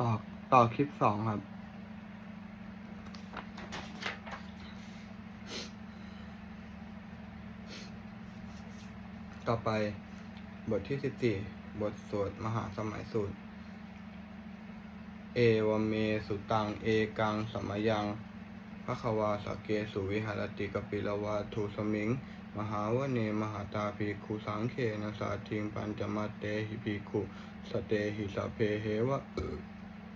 ต่อต่อคลิปสองครับ ต่อไปบทที่สิบสี่บทสวดมหาสมัยสูตร เอวเมสุตัง เอกังสมยังพระควาสเกสุวิหารติกปิลวาทูสมิง มหาวเนมหาตาภิกขุสังเคนะสาทิงปัญจมาเตหิภิกขุสเตหิสพเพเหวะ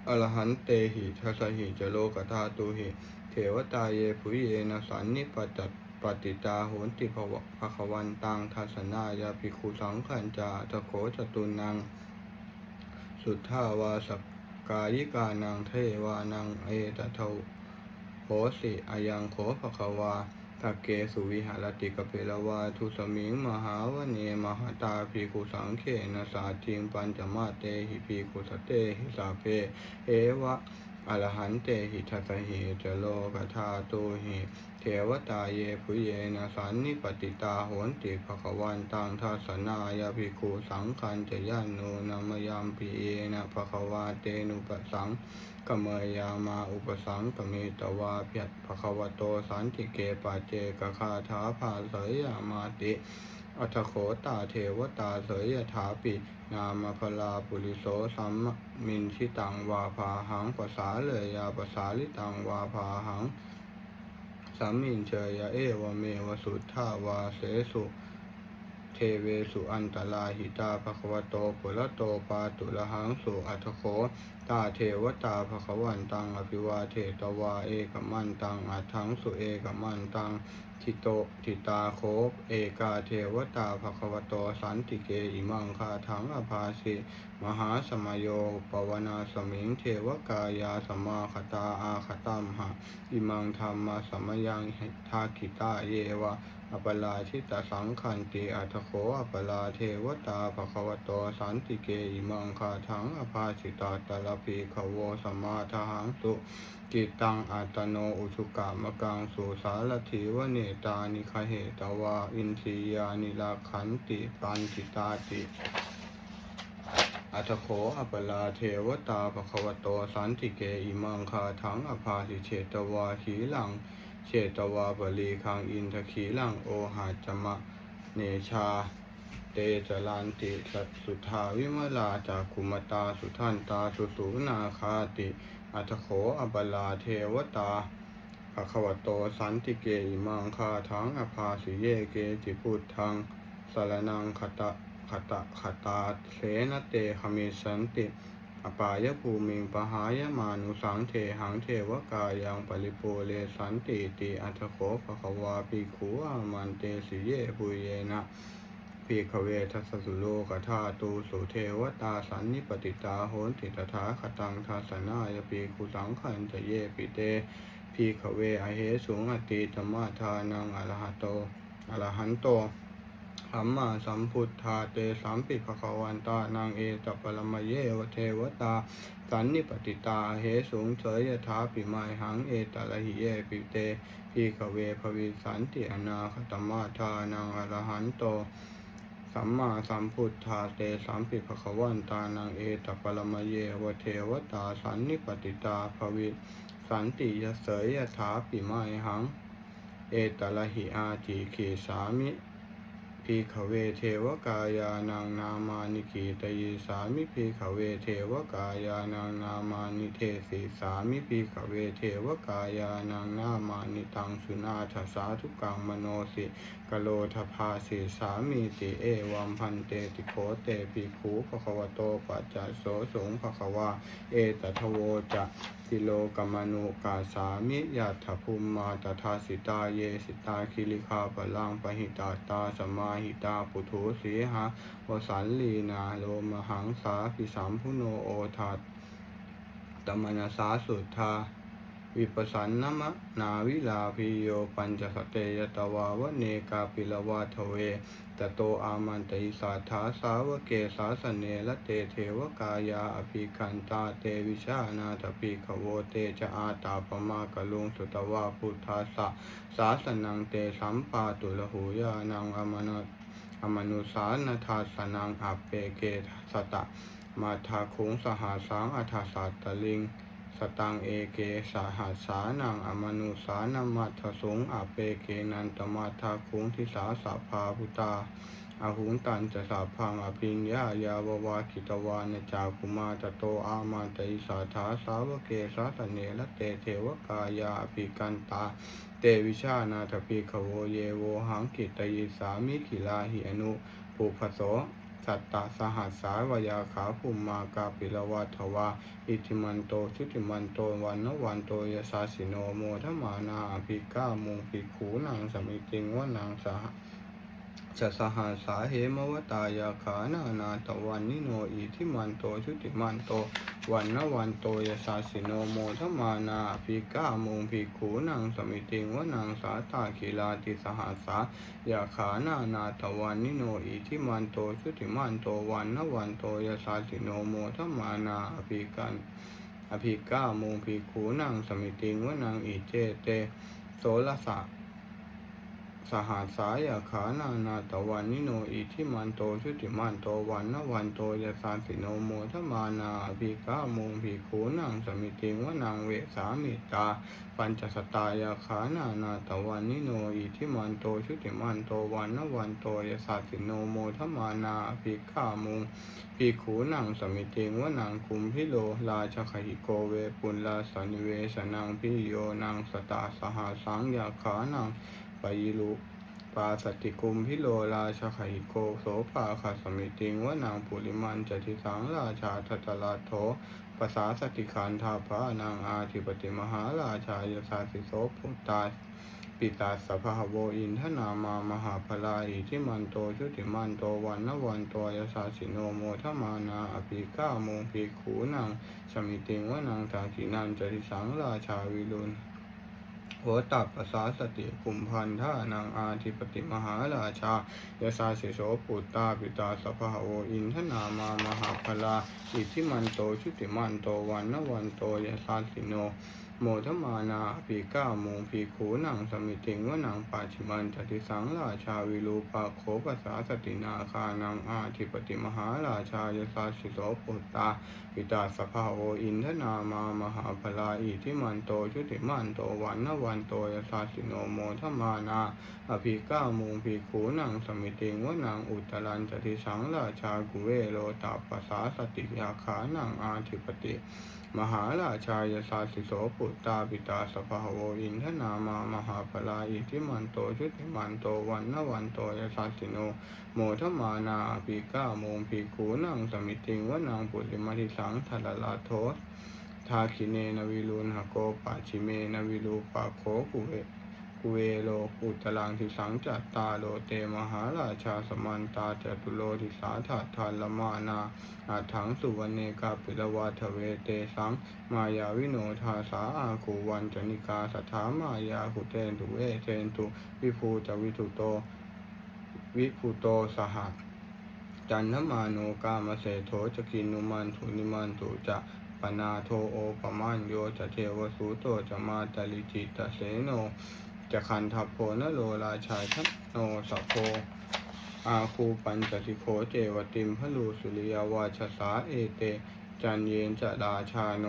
อรหันเตหิทัสหิจโลกธาตุหิ เทวตาเยภุเยนะสันนิปจัตปฏิตาโหนติภวะภควันตังทัสนายาภิกขุสังขันจาตะโขจตุนัง สุทธาวาสกายิกานังเทวานังเอตเทวโหสิอายังโขภควา ตะเกสุวิหารติกเปลวาทุสมิงมหาวเนมหาตาภิกุสังเขนสาทิงปัญจมาเตหิภิกุสเตหิสาเพเอวะ อรหันเตหิทัสหิจโลกธาตุหิเทวตาเยภุเยนะสันนิปติตาโหนติภควันตังทัสนายาภิกขุสังคันจะยานโนนามยามปีเอนะภควาเตนุปสังกเมยามาอุปสังกเมตวาเพียภควโตสันติเกปาเจกคาถาภาเสยามาติ อัทโขตาเทวตาเสยยถาปิ นามพลาปุริโสสัมมินชิตังวาภาหังภาษาเลยยาภาษาลิตังวาภาหังสัมมินเชยเอวเมวสุทธาวาเสสุเทเวสุอันตลาหิตาภควโตปุระโตปาตุละหังสุอัทโขตาเทวตาภควันตังอภิวาเทตวาเอกมันตังอัทังสุเอกมันตัง ทิโตทิตาโคปเอกาเทวตาภควโตสันติเกอิมังคาทังอภาสิมหาสมโยปวนาสมิงเทวกายาสมาคตาอาคตัมหะอิมังธรรมสมยังทากิตาเยวะ อปลาชิตสังคันติอัตโขอปลาเทวตาภควโตสันติเกอิมังคาทังอภาสิตาตลปีขโวสมมาทหังสุกิตังอัตโนอุชุกามกังสุสารถีวเนตานิคเหตวาอินทรียานิลาขันติปันติตาติอัตโขอปลาเทวตาภควโตสันติเกอิมังคาทังอภาสิเชตวาขีหลัง เชตวาบลีคังอินทขีลังโอหาจมะเนชา เตจรันติสัสุทาวิมลาจากคุมตาสุทันตาสุสูนาคาติอัตโขอปลาเทวตาภควโตสันติเกอิมังคาทังอภาสิเยเกจิพุทธังสารนังคตะคตะคตาเสนเตขมิสันติ อปายภูมิงปหายมานุสังเทหังเทวกายังปริปูเลสันติติอัตโขภควาปิขูอามันเตสิเยปุเยนะพีขเวทัสสุโลกธาตูสุเทวตาสันนิปติตาโหนติตถาคตังทัสนายปีคุสังขันจะเยปิเตพีขเวอเหสุงอติธรรมาทานังอรหตโตอรหันโต สัมมาสัมพุทธาเตสัมปิภควันตานางเอตปรมเยวเทวตา สันนิปติตาเหสูงเฉยยถาปิไมหังเอตละหิเยปิเตพีขเวภวิสันติอนาคตมาทานังอรหันโตสัมมาสัมพุทธาเตสัมปิภควันตานังเอตปรมเยวเทวตาสันนิปติตาภวิสันติยเสยยถาปิไมหัง เอตละหิอาจิขีสามิ พีขเวเทวกายานังนามานิขีตยิสามิพีขเวเทวกายานังนามานิเทสิสามิพีขเวเทวกายานังนามานิตังสุนาทสาทุกังมโนสิกโลทภาสิสามีติเอวัมพันเตติโคเตปิภูภควโตปัจจโสสงภควาเอตทโวจะสิโลกมนุกาสามิยัตถภูมิมาตถาสิตาเยสิตาคิลิคาปลังปหิตาตาสมาหิตาปุถุสีหาวสันลีนาโลมหังสาพิสัมพุโนโอทัตตมนาสาสุทธา วิปสันนมะนาวิลาพิโยปัญจสเตยตวาวเนกาปิลวาทเวตโตอามันติสาธาสาวเกสาสเนละเตเทวกายาอภิคันตาเตวิชานาถปิขโวเตจะอาตาปมากะลุงสุตวาพุทธาสะสาสนังเตสัมปาตุลหูยานังอมนตอมนุสานทาสนังอัปเปเกสตะมาทาคุงสหาสังอัฏฐสัตตลิง สตังเอเกสาหัสสานังอมนุสานามัทสงอาเปเกนันตมาทาคุงทิสาสาภาพุตาอาหุงตันจะสาพังอภิญญายาววาคิตวานจากุมาตโตอามาตอิสาธาสาวเกสาตเนละเตเทวกายาอภิกันตา เตวิชานาทปิขโวเยโวหังกิตยิสามิขิลาหิอนุภูพโส สัตตาสหัสสาวยาขาภูมมากาปิลวัทวาอิทิมันโตชุติมันโตวันนวันโตยสาสิโนโมทมานาภิกามุงภิกขูนางสมิติงวานางสห จะสหัสาเหมวตายาขานานาตวันนิโนอิทิมันโตชุติมันโตวันนวันโตยสาสิโนโมทมานาภิก้ามุงภิกขูนางสมิติงวานางสาตาคิลาติสหัสายาขานานาตวันนิโนอิทิมันโตชุติมันโตวันนวันโตยสาสิโนโมทมานาภิกันอภิก้าโมงภิกขูนังสมิติงวนังอิเจเตโสรสะ สหัสสายาขานานาตวันนิโนอิทิมันโตชุติมันโตวันนวันโตยสาสิโนโมทมานาภิกาโมงภิกขูนังสมิติงวนังเวสามิตา ปัญจสตายาขานานาตวันนิโนอิทิมันโตชุติมันโตวันนวันโตยสาสิโนโมทมานาภิกาโมงภิกขูนังสมิติงวนังคุมพิโลราชคหิโกเวปุลลาสันนิเวสนังพิโยนังสตาสหาสังยาขานัง ปยิลุปาสติกุมพิโลราชคหิโกโสภาคาสมิติงวนังปุริมันจติสังราชาทัตลาโถภาษาสติคานทาภานางอาธิปติมหาราชายสาสิโสพุตาปิตาสภาโวอินทนามามหาพลาอิทิมันโตชุติมันโตวันนวันโตยสาสิโนโมทมานาอภิก้าโมภิขูนังสมิติงวนังทากินันจริสังราชาวิรุณ โหตัปสาสติคุมพันธานางอาธิปติมหาราชายสาสิโสปุตตาปิตาสภาโออินทนามามหาพลาอิทิมันโตชุติมันโตวันนวันโตยสาสิโน โมทมานาปีก้าโมงปีขูนังสมิติงวนังปัจฉิมันจติสังราชาวิรูปาโคปสาสตินาคานังอาธิปติมหาราชายสาสิโสปุตตาปิตาสภาโออินทนามามหาพลาอิทิมันโตชุติมันโตวันนวันโตยสาสิโนโมทมานาอภิก้าโมงปีขูนังสมิติงวนังอุตตรันจติสังราชากุเวโลตาปสาสติยาขานังอาธิปติ มหาราชายสาสิโสปุตตาปิตาสภาโวอินทนามามหาพลาอิทิมันโตชุติมันโตวันนวันโตยสาสิโน โมทมานาปีก้าโมงปีคูนังสมิติงวนังปุริมาทิสังทัลลาโทสทาคิเนนวิลูนหโกปาชิเมนวิลูปาโคกุเว กุเวโลปุตลังทิสังจัตตาโลเตมหาราชาสมันตาจตุโลทิสาถาทานละมานาอาถังสุวรรณเนกาปิลวาทเวเตสัง มายาวิโนทาสาอาคูวันจนิกาสถามายาหุเตนตุเอเทนตุวิภูจวิทุโต วิภูโตสหะจันทมาโนกามเสโทจกินุมันทุนิมันตุจะปนาโทโอปมันโยจะเทวสุโตจะมาตลิจิตเสโน จะคันทัพโพนโลราชายทัพโนสัพโพอาคูปัญจติโคเจวติมพลูสุริยวาชสาเอเต จันเยนจะราชาโน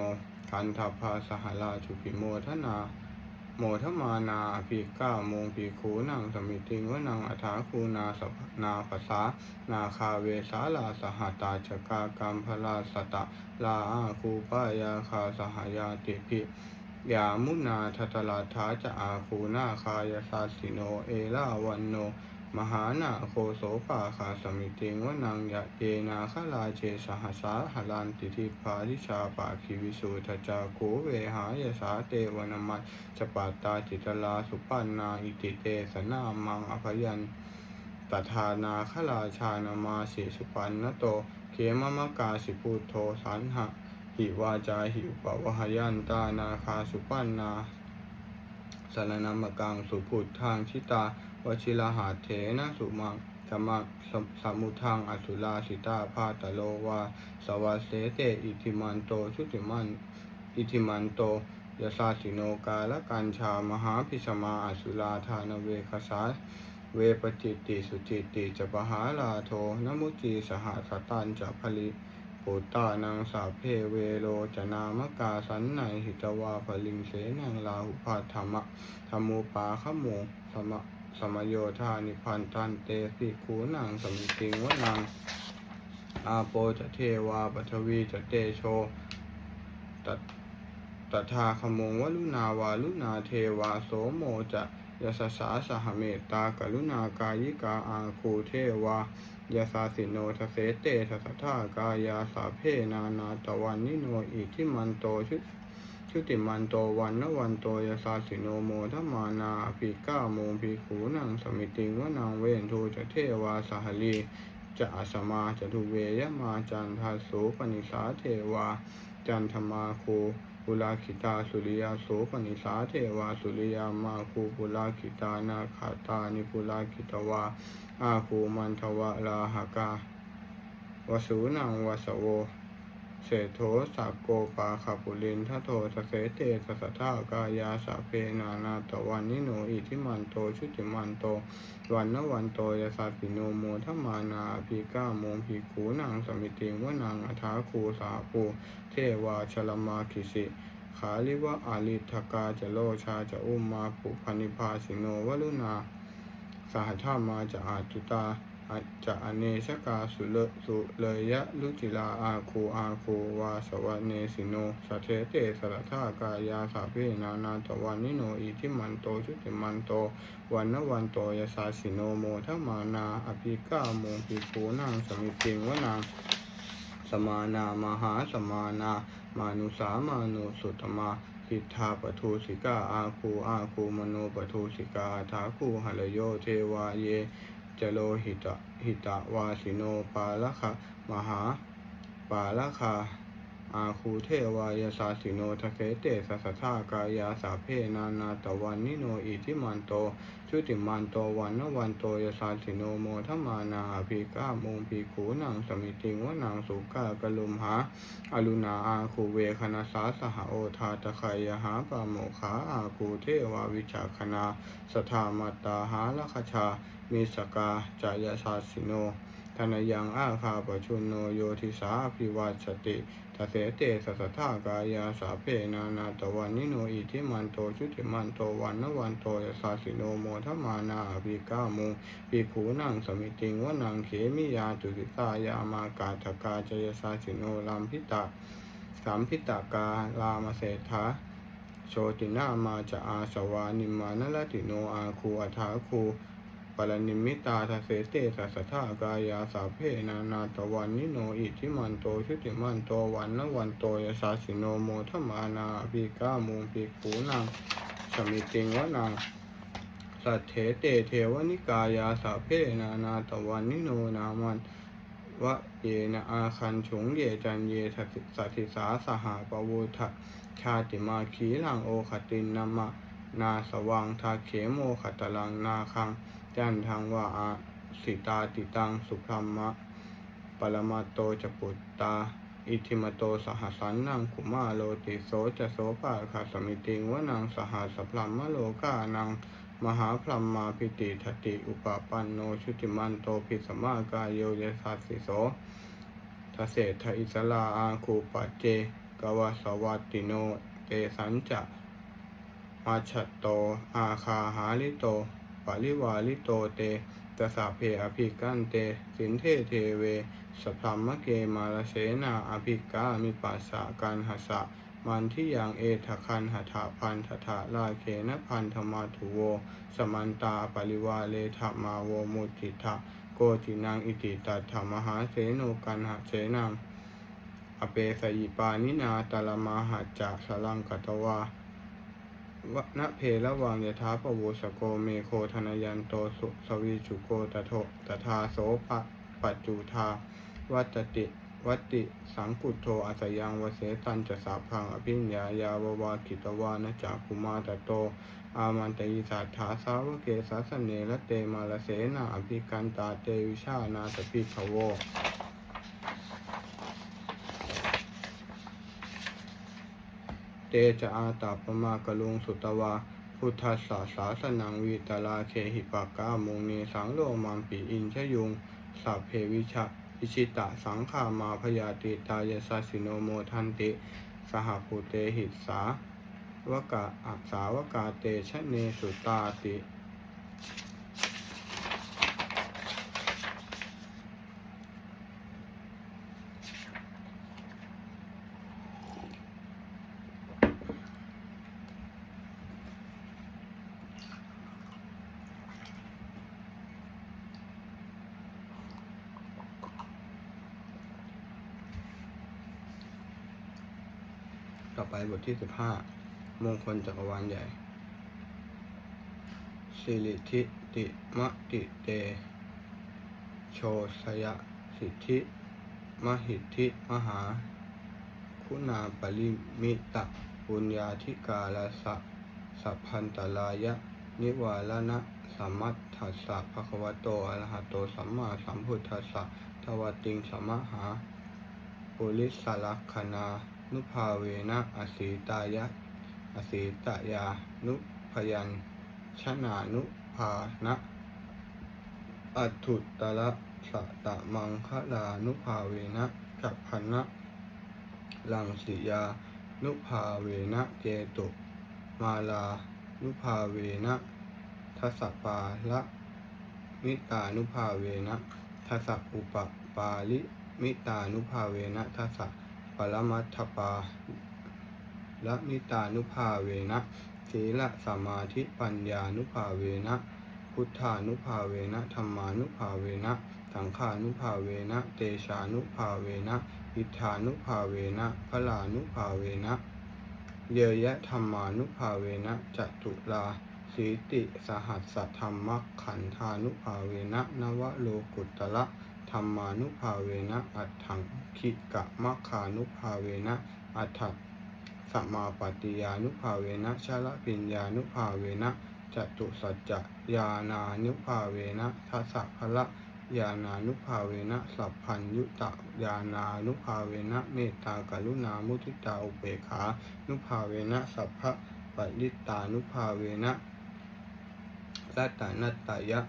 คันทัพพาสหราชุพิโมทนา โมทมานาภิก้ามงภิกขูนังสมิติงวนังอัฐาคูนาสภนาภาษานาคาเวสาลาสหตาชกากรรมพลาสตะลาอาคูปายาคาสหายาติภิ ยามุนาทัตลาทาจะอาคูนาคายาสาสิโน เอลาวันโน มหานาโคโสปาคาสมิติงวนังยะเยนาคลาเจสหสาหลันติทิพาริชาปาคิวิสุทจาโกเวหายสาเตวนมัตจปาตาจิตลาสุปันนาอิติเตสนามังอภยันตถานาคลาชานามาสิสุปันนโต เขมมะกาสิพุทโธสันหะ หิวาจาหิวปวหยันตานาคาสุปันนาสารนามกังสุพุทธังชิตาวชิลหาเถนะสุมังสมักสสมุทังอสุลาสิตาพาตโลวาสวัสเสเตอิทิมันโตชุติมันอิทิมันโตยสาสิโนกาละกัญชามหาพิสมาอสุลาธานเวคสาเวปจิตติสุจิตติจะปหาลาโทนมุจีสหสตันจะผลิ ปุตตานังสาเพเวโรจนามกาสันไหนหิตวาภลิงเสนังลาหุภาธรรมะธรรมูปาขโมสมะสมโยธานิพันตันเตสิคูนังสมิติงวนังอาโปจะเทวาปัทวีจะเตโชตตถาคมงวลุนาวาลุนาเทวาโสโมจะ ยสสาสหเมตตากรุณากายิกาอาคูเทวายาสาสิโนทเสเตทัสทากายาสาเพนานาตวันนิโนอิทิมันโตชุชุติมันโตวันนวันโตยาสาสิโนโมทมานาภิก้าโมภิขูนังสมิติงวนังเวนทูจะเทวาสหลีจะอาสมาจะทุเวยมาจันทาโสปนิสาเทวา จันทมาคู ปุลาขิตาสุริยาโสปนิสาเทวาสุริยามาคูปุลาขิตานาคาตานิปุลาขิตวาอาคูมันทวะลาหกาวสูนังวสโว เศรษโธสักโกปาคาปุลินทโทสเสเตสสะทากายาสาเพนานาตวันนิโนอิทิมันโตชุติมันโต วันนวันโตยาสัสสิโนโมทมานาภิก้าโมภิกูนางสมิติงวนังอัฐาคูสาปูเทวาชลมาคิสิขาลิวะอาลิทกาจะโลชาจะอุมมาปุพันิพาสิโนวลุนา สหธามาจะอาจุตา อาจะอเนชกาสุเลสุเลยะลุจิลาอาคูอาคูวาสวะเนสิโนสเทเตสรทากายาสาเพนานาตวันนิโนอิทิมันโตชุติมันโตวันนวันโตยสาสิโนโมทมานาอภิก้าโมภิกขูนางสมิติงวนางสมานามหาสมานามานุสามานุสุตมาคิทาปทูสิกาอาคูอาคูมโนปทูสิกาทาคูหลโยเทวาเย จโลหิตะหิตะวาสิโนปาละคะมหาปาละคาอาคูเทวายาสาสิโนทะเกเตสัสสะกายาสาเพนานาตวันนิโนอิทิมันโต ชุติมันโตวันนวันโตยาสาสิโนโมทมานาภิก้ามงปีขูนังสมิติงวนางสุกากลุมหาอลุนาอาคูเวคณาสาสหโอทาตะไคยหาปาโมขาอาคูเทวาวิชาคณาสทามัตตาหาลคชา มิสกาจายาสาสิโนธนยังอาคาปชุนโนโยทิสาภิวัชติทเสเตสัสสทากายาสาเพนานาตวันนิโนอิทิมันโตชุติมันโตวันนวันโตยสาสิโนโมทมานาอภิก้ามุปีขูนังสมิติงวนังเขมิยาจุติตายามากาทกาจยสาสิโนลัมพิตาสามพิตากาลามเศรษฐาโชตินามาจะอาสวานิมานลติโนอาคูอัฐาคู ปรนิมิตาทเสเตสัสสทากายาสาเพนานาตวันนิโนอิทิมันโตชุติมันโตวันนวันโตยสาสิโนโมทมานาภิกามูภิกขูนังสมิติงวนังสัทเถเตเทวนิกายาสาเพนานาตวันนิโนนามันวะเยนะอาคันฉุงเยจันเยทัสสติสาสหาปวุทะชาติมาขีลังโอขตินนามะนาสวังทาเขโมขตลังนาคัง จันทังวาอาสิตาติตังสุพรมะปรมาโตจะปุตตา อิทิมโตสหสันนังคุมาโลติโสจะโสปาคาสมิติงวนังสหสพรมมโลกานัง มหาพรหมมาพิติทติอุปปันโนชุติมันโตภิสมากายโยยสัสสิโสทเศรษฐอิสลาอาคูปเจกวาสวัตติโนเตสัญจะมาชตโต อาคาหาลิโต ปริวาลิโตเตตสาเพอภิกันเต สินเทเทเว สพรมมะเกมาลเสนาอภิกามิปัสสะกันหสะมันที่ยังเอทคันหถาพันธถาลาเคนพันธมาถุโว สมันตาปริวาเลธมาโวมุติทะโกตินังอิติตัตถมหาเสโนกันหเสนังอเปสยิปานินาตาลมาหัจจะสลังกตวา วะนะเพละวังยถาปโวสโกเมโคธนยันโตสุสวีจุโกตโทตถาโสปะปัจจุธาวัตติวัตติสังกุโทอาสยังวเสตันจะสาพังอภิญญายาววากิตวานะจากุมาตโต อามันตยิสัทธาสาวเกสัสเนละเตมาลเสนาอภิกันตาเตวิชานาตปิขโว เตจะอาตาปมากะลุงสุตวา พุทธัสสะสาสนังวีตลาเคหิปากามุงเนสังโลมัมปีอินชยุงสัพเพวิชะอิชิตะสังขามาพยาติตายสาสิโนโมทันติ สหภูเตหิสาวกะอักสาวกาเตชะเนสุตาติ ต่อไปบทที่สิบห้ามงคลจักรวาลใหญ่ สิริทิติมะติเต โชสยะสิทธิมหิทธิมหา คุณาปริมิตะปุญญาธิกาลสะสัพพันตรายะ นิวาลนะสัมมัตถัสสะภะคะวะโตอะระหะโตสัมมาสัมพุทธัสสะทวติงสัมมหา ปุริสลักขณา นุภาเวนะอสีตายะอสีตายานุพยัญชนานุภานะอัตถุตระสะตะมังคะลานุภาเวนะจักพันะลังสิยา นุภาเวนะเกตุมาลา นุภาเวนะทัสสะปาละมิตานุภาเวนะทัสสะอุปปาลิมิตานุภาเวนะทัสสะ ปรมัตถปาละมิตานุภาเวนะศีลสมาธิปัญญานุภาเวนะพุทธานุภาเวนะธรรมานุภาเวนะสังขานุภาเวนะเตชานุภาเวนะอิทธานุภาเวนะพลานุภาเวนะเยยะธรรมานุภาเวนะจตุลาสีติสหัสสธรรมขันธานุภาเวนะนวโลกุตละ ธรรมานุภาเวนะอัตถังคิกะมัคคานุภาเวนะอัตถสมาปฏิยานุภาเวนะชาลปิญญานุภาเวนะจตุสัจจะญาณานุภาเวนะทัสสะพละญาณานุภาเวนะสัพพัญยุตะญาณานุภาเวนะเมตตากรุณามุทิตาอุเบขานุภาเวนะสัพพะปริตานุภาเวนะรัตตนัตตยะ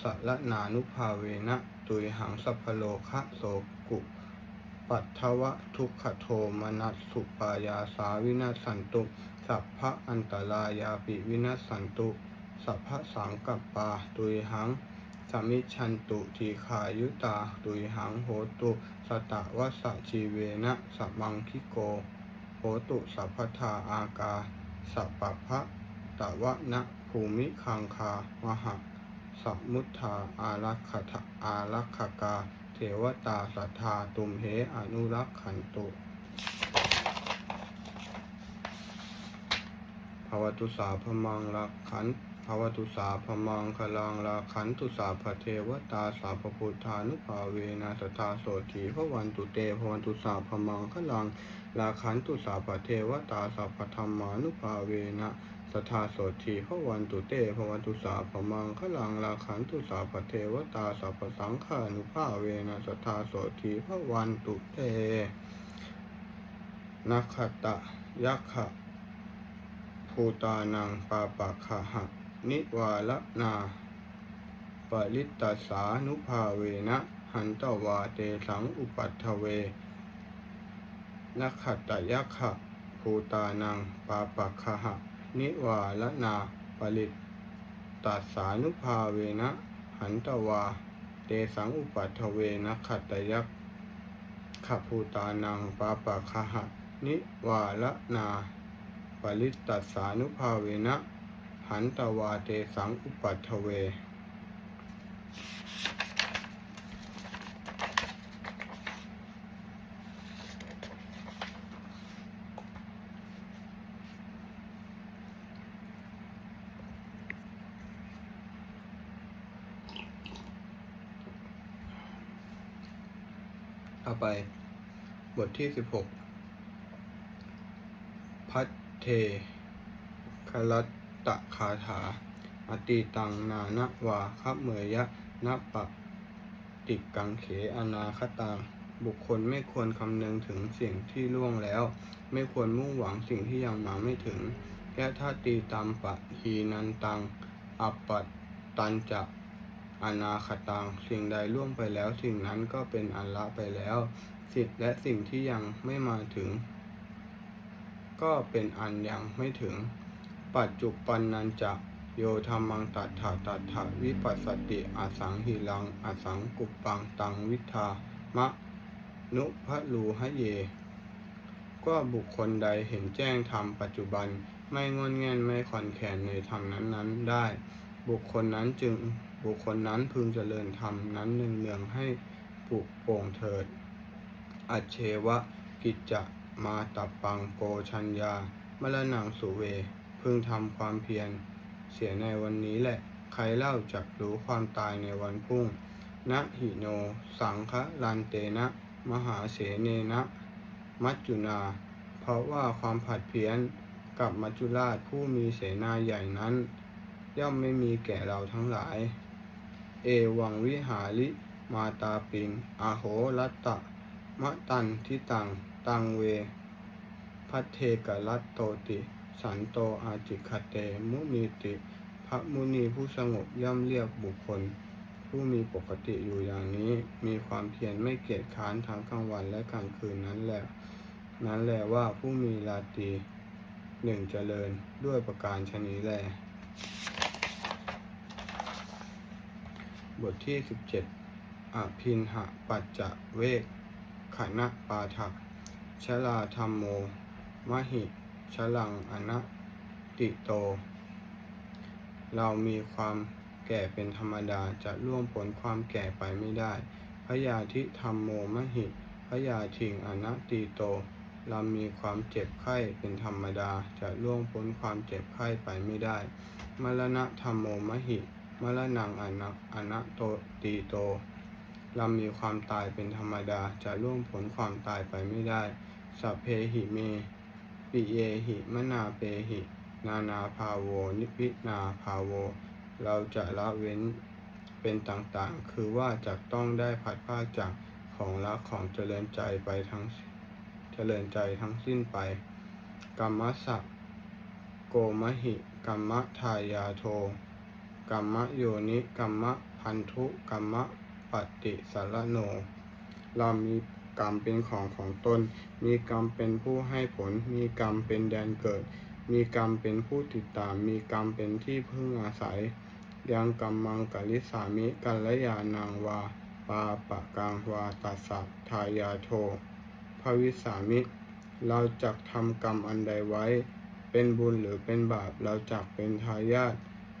สัลนานุภาเวนะ ตุยหังสัพพโลคะโสกุปัทวะทุกขโทมนัสสุปายาสาวินาสสันตุ สัพพะอันตรายาปิวินาสสันตุ สัพพะสังกัปปาตุยหังสมิชันตุทีขายุตาตุยหังโหตุสตะวัสะชีเวนะสัมมังคิโกโหตุสัพพทาอากาสัพปะพะตะวะนะภูมิคังคามหะ สัมมุทธาอารักขะอารักขกา เทวตาสัทธาตุมเหอนุรักขันตุภวตุสาพมังรักขันภวตุสาพมังคลังราขันตุสาพเทวตาสาพพุทธานุภาเวนะสทธาโสถีพระวันตุเตภวันตุสาพมังคลังราขันตุสาพเทวตาสาพธรรมานุภาเวนะ สทธาโสถีพระวันตุเตภวันตุสาพมังคลังราขันตุสาพเทวตาสาพสังขานุภาเวนะสทธาโสถีพระวันตุเตนักขตะยักขะภูตานังปาปะขะหะนิวาลนาปริตตสานุภาเวนะหันตวาเตสังอุปัตถเวนักขตยักขะภูตานังปาปะคหะ นิวาลนาปริตตัสานุภาเวนะหันตวา เตสังอุปัตถเวนักขตยักขะภูตานังปาปะคหะนิวาลนาปริตตัสานุภาเวนะหันตวาเตสังอุปัตถเว ต่อไป บ ที่สิบหกพัทเทคลัตตะคาถา อติตังนานะวาคับเมยะนะปะติกังเขอนาคตังบุคคลไม่ควรคำนึงถึงสิ่งที่ล่วงแล้ว ไม่ควรมุ่งหวังสิ่งที่ยังมาไม่ถึงแค่ถ้าตีตามปะฮีนันตัง อัปปัตตันจะอนาคตัง สิ่งใดล่วงไปแล้ว สิ่งนั้นก็เป็นอันละไปแล้ว สิทธิและสิ่งที่ยังไม่มาถึง ก็เป็นอันยังไม่ถึง ปัจจุปันนันจะโยธรรมังตัดถาตัดถาวิปัสสติอสังหิลังอสังกุปปังตังวิทามะนุพะลูหะเย ก็บุคคลใดเห็นแจ้งธรรมปัจจุบันไม่งอนแงนไม่คอนแขนในธรรมนั้นๆ ได้ บุคคลนั้นจึงบุคคลนั้นพึงเจริญธรรมนั้นเนืองๆให้ปลุกโป่งเถิด อัจเชวะกิจจะมาตับปังโกชัญญามรณังสุเว พึงทำความเพียร เสียในวันนี้แหละ ใครเล่าจักรู้ความตายในวันพุ่งนะหิโน สังคะลันเตนะ มหาเสเนนะ มัจจุนา เพราะว่าความผัดเพี้ยนกับมัจจุราชผู้มีเสนาใหญ่นั้น ย่อมไม่มีแก่เราทั้งหลาย เอวังวิหาริ มาตาปิงอาโหรัตตะ มะตันทิตัง ตังเว พัทเทกรัตโตติ สันโตอาจิคเต มุนีติ พระมุนีผู้สงบย่อมเรียกบุคคล ผู้มีปกติอยู่อย่างนี้ มีความเพียรไม่เกียจค้านทั้งกลางวันและกลางคืนนั้นแหละ นั้นแหละว่าผู้มีราตรีหนึ่งเจริญด้วยประการชนี้แล บทที่ 17อภินหะปัจจะเวก ขณะปาทะชลาธรรมโม มหิชลังอนัตติโต เรามีความแก่เป็นธรรมดาจะล่วงพ้นความแก่ไปไม่ได้ พยาธิธรรมโมมหิพยาทิงอนัตติโต เรามีความเจ็บไข้เป็นธรรมดาจะล่วงพ้นความเจ็บไข้ไปไม่ได้ มรณะธรรมโมมหิ มรณังอนัอนัตโตตีโต เรามีความตายเป็นธรรมดาจะล่วงพ้นความตายไปไม่ได้ สัพเพหิเม ปิเยหิมนาเปหิ นานาภาโว นิพินาภาโว เราจะละเว้นเป็นต่างๆ คือว่าจะต้องได้ผัดภาจากของรักของเจริญใจไปทั้งเจริญใจทั้งสิ้นไป กรรมสะโกมหิกรรมทายาโทกรรมโยนิกรรมพันธุกรรม ปฏิสารโน เรามีกรรมเป็นของของตน มีกรรมเป็นผู้ให้ผล มีกรรมเป็นแดนเกิด มีกรรมเป็นผู้ติดตาม มีกรรมเป็นที่พึ่งอาศัย ยังกรรมมังกลิสามิกัลยาณังวา ปาปะกังวาตัสสะทายาโทภวิสามิ เราจักทำกรรมอันใดไว้ เป็นบุญหรือเป็นบาป เราจักเป็นทายาท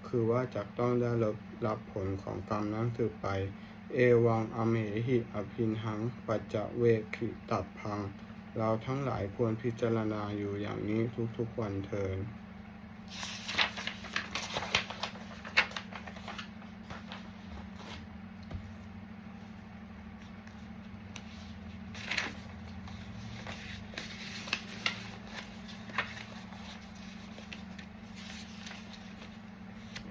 คือว่าจักต้องได้รับรับผลของกรรมนั้นสืบไป เอวังอเมหิอภินหัง ปัจจเวคิตัดพัง เราทั้งหลายควรพิจารณาอยู่อย่างนี้ทุกๆวันเทิน